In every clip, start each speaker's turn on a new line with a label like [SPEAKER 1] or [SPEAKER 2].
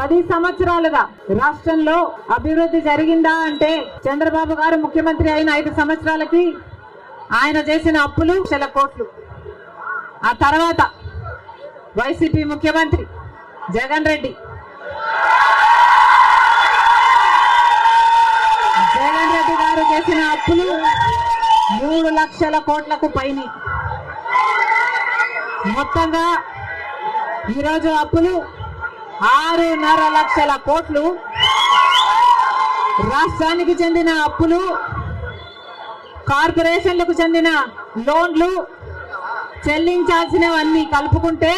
[SPEAKER 1] పది సంవత్సరాలుగా రాష్ట్రంలో అభివృద్ధి జరిగిందా అంటే చంద్రబాబు గారు ముఖ్యమంత్రి అయిన ఐదు సంవత్సరాలకి ఆయన చేసిన అప్పులు లక్షల కోట్లు. ఆ తర్వాత వైసీపీ ముఖ్యమంత్రి జగన్ రెడ్డి. జగన్ రెడ్డి గారు చేసిన అప్పులు మూడు లక్షల కోట్లకు పైని. మొత్తంగా ఈరోజు అప్పులు ఆరున్నర లక్షల కోట్లు రాష్ట్రానికి చెందిన అప్పులు కార్పొరేషన్లకు చెందిన లోన్లు చెల్లించాల్సినవన్నీ కలుపుకుంటే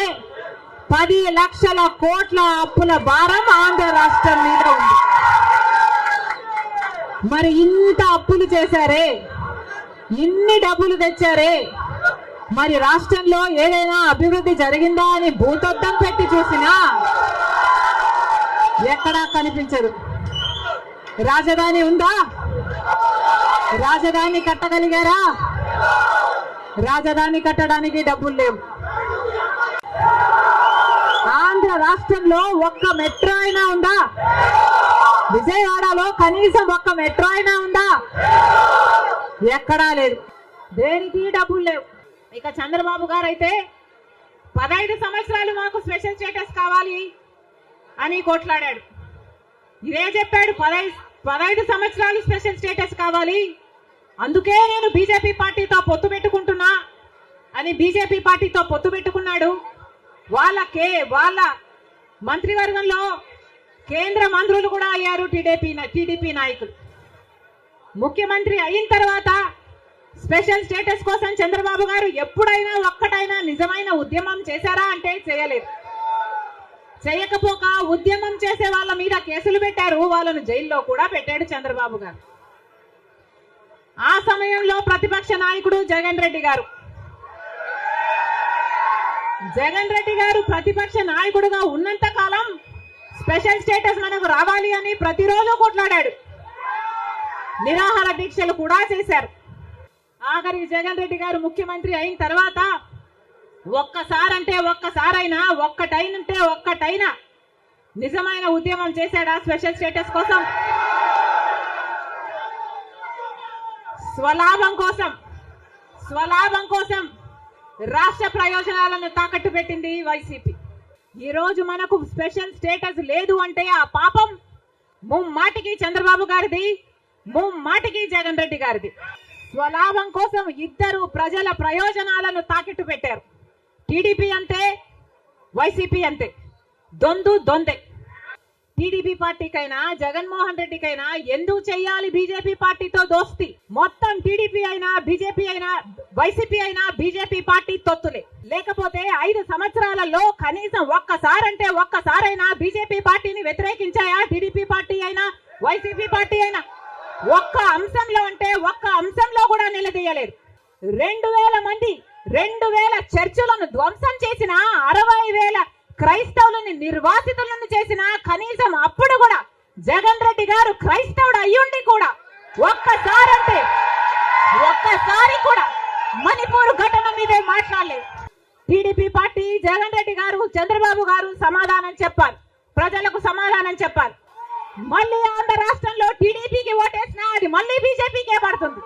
[SPEAKER 1] పది లక్షల కోట్ల అప్పుల భారం ఆంధ్ర రాష్ట్రం మీద ఉంది. మరి ఇంత అప్పులు చేశారే? ఇన్ని డబ్బులు తెచ్చారే? మరి రాష్ట్రంలో ఏదైనా అభివృద్ధి జరిగిందా అని భూతద్దం పెట్టి చూసినా ఎక్కడా కనిపించదు. రాజధాని ఉందా? రాజధాని కట్టగలిగారా? రాజధాని కట్టడానికి డబ్బులు లేవు. ఆంధ్ర రాష్ట్రంలో ఒక్క మెట్రో అయినా ఉందా? విజయవాడలో కనీసం ఒక్క మెట్రో అయినా ఉందా? ఎక్కడా లేదు. దేనికి డబ్బులు లేవు? ఇక చంద్రబాబు గారు అయితే పదహైదు సంవత్సరాలు మాకు స్పెషల్ స్టేటస్ కావాలి. అని కొట్లాడాడు. ఇదే చెప్పాడు పదహైదు పదహైదు సంవత్సరాలు స్పెషల్ స్టేటస్ కావాలి. అందుకే నేను బీజేపీ పార్టీతో పొత్తు పెట్టుకుంటున్నా అని బీజేపీ పార్టీతో పొత్తు పెట్టుకున్నాడు. వాళ్ళ కే వాళ్ళ మంత్రివర్గంలో కేంద్ర మంత్రులు కూడా అయ్యారు టీడీపీ టీడీపీ నాయకులు. ముఖ్యమంత్రి అయిన తర్వాత స్పెషల్ స్టేటస్ కోసం చంద్రబాబు గారు ఎప్పుడైనా ఒక్కటైనా నిజమైన ఉద్యమం చేశారా అంటే చేయలేదు. చేయకపోక ఉద్యమం చేసే వాళ్ళ మీద కేసులు పెట్టారు. వాళ్ళను జైల్లో కూడా పెట్టాడు చంద్రబాబు గారు. ఆ సమయంలో ప్రతిపక్ష నాయకుడు జగన్ రెడ్డి గారు. జగన్ రెడ్డి గారు ప్రతిపక్ష నాయకుడుగా ఉన్నంత కాలం స్పెషల్ స్టేటస్ మనకు రావాలి అని ప్రతిరోజు కొట్లాడాడు. నిరాహార దీక్షలు కూడా చేశారు. ఆఖరి జగన్ రెడ్డి గారు ముఖ్యమంత్రి అయిన తర్వాత ఒక్కసారంటే ఒక్కసారైనా ఒక్కటైనంటే ఒక్కటైనా నిజమైన ఉద్యమం చేశాడా స్పెషల్ స్టేటస్ కోసం? స్వలాభం కోసం స్వలాభం కోసం రాష్ట్ర ప్రయోజనాలను తాకట్టు పెట్టింది వైసీపీ. ఈ రోజు మనకు స్పెషల్ స్టేటస్ లేదు అంటే ఆ పాపం ముమ్మాటికి చంద్రబాబు గారిది ముమ్మాటికి జగన్ రెడ్డి గారిది. స్వలాభం కోసం ఇద్దరు ప్రజల ప్రయోజనాలను తాకిట్టు పెట్టారు. టీడీపీ అంతే వైసీపీ అంతే దొందు దొందే. టీడీపీ పార్టీకైనా జగన్మోహన్ రెడ్డికైనా ఎందుకు చెయ్యాలి బీజేపీ పార్టీతో దోస్తి? మొత్తం టీడీపీ అయినా బీజేపీ అయినా వైసీపీ అయినా బీజేపీ పార్టీ తొత్తులే. లేకపోతే ఐదు సంవత్సరాలలో కనీసం ఒక్కసారంటే ఒక్కసారైనా బీజేపీ పార్టీని వ్యతిరేకించాయా టీడీపీ పార్టీ అయినా వైసీపీ పార్టీ అయినా? ఒక్క అంశంలో అంటే ఒక్క అంశంలో కూడా నిలదీయలేదు. రెండు వేల మంది రెండు వేల చర్చిలను ధ్వంసం చేసిన అరవై వేల క్రైస్తవులని నిర్వాసితులను చేసిన కనీసం అప్పుడు కూడా జగన్ రెడ్డి గారు క్రైస్తవుడు అయ్యుండి కూడా ఒక్కసారంటే ఒక్కసారి కూడా మణిపూర్ ఘటన మీదే మాట్లాడలేదు. టీడీపీ పార్టీ జగన్ రెడ్డి గారు చంద్రబాబు గారు సమాధానం చెప్పాలి ప్రజలకు సమాధానం చెప్పాలి మళ్ళీ ఆంధ్ర రాష్ట్రంలో టీడీపీకి ఓటేసినా అది మళ్ళీ బీజేపీకే పడుతుంది.